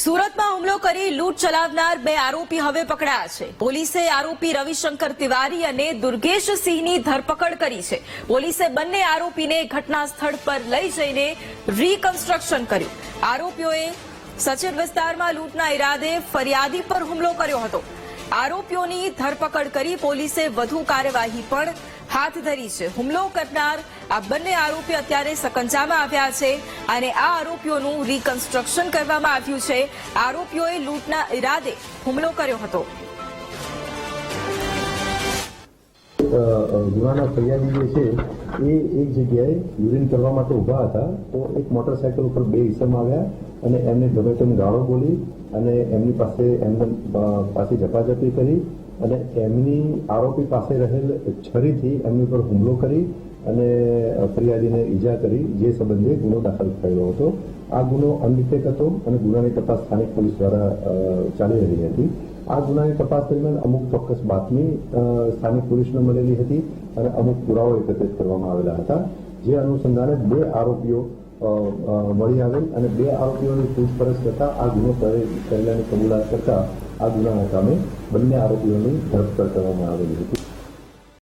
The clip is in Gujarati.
સુરતમાં હુમલો કરી લૂંટ ચલાવનાર બે આરોપી હવે પકડાયા છે. પોલીસે આરોપી રવિશંકર તિવારી અને દુર્ગેશ ધરપકડ કરી છે. પોલીસે બંને આરોપીને ઘટના સ્થળ પર લઈ જઈને રીકન્સ્ટ્રક્શન કર્યું. આરોપીઓએ સચિન વિસ્તારમાં લૂંટના ઈરાદે ફરિયાદી પર હુમલો કર્યો હતો. આરોપીઓની ધરપકડ કરી પોલીસે વધુ કાર્યવાહી પણ હાથ ધરી છે. હુમલો કરનાર આ બંને આરોપી અત્યારે સકંજામાં આવ્યા છે અને આ આરોપીઓનું રીકન્સ્ટ્રક્શન કરવામાં આવ્યું છે. આરોપીઓએ લૂંટના ઈરાદે હુમલો કર્યો હતો. ગુનાના ફરિયાદી જે છે, એ એક જગ્યાએ યુરિન કરવા માટે ઊભા હતા. તો એક મોટરસાયકલ ઉપર બે ઈસમ આવ્યા અને એમને ગમે તેમ ગાળો બોલી અને એમની પાસે એમને પાસે ઝપાઝપી કરી અને એમની આરોપી પાસે રહેલ છરીથી એમની પર હુમલો કરી અને ફરિયાદીને ઈજા કરી, જે સંબંધે ગુનો દાખલ થયેલો હતો. આ ગુનો અનડિટેક હતો અને ગુનાની તપાસ સ્થાનિક પોલીસ દ્વારા ચાલી રહી હતી. આ ગુનાની તપાસ દરમિયાન અમુક ચોક્કસ બાતમી સ્થાનિક પોલીસને મળેલી હતી અને અમુક પુરાવો એકત્રિત કરવામાં આવેલા હતા. જે અનુસંધાને બે આરોપીઓ મળી આવેલ અને બે આરોપીઓની પૂછપરછ કરતા આ ગુનો કરે- કરેલાની કબૂલાત કરતા આ ગુનાના કામે બંને આરોપીઓની ધરપકડ કરવામાં આવેલી હતી.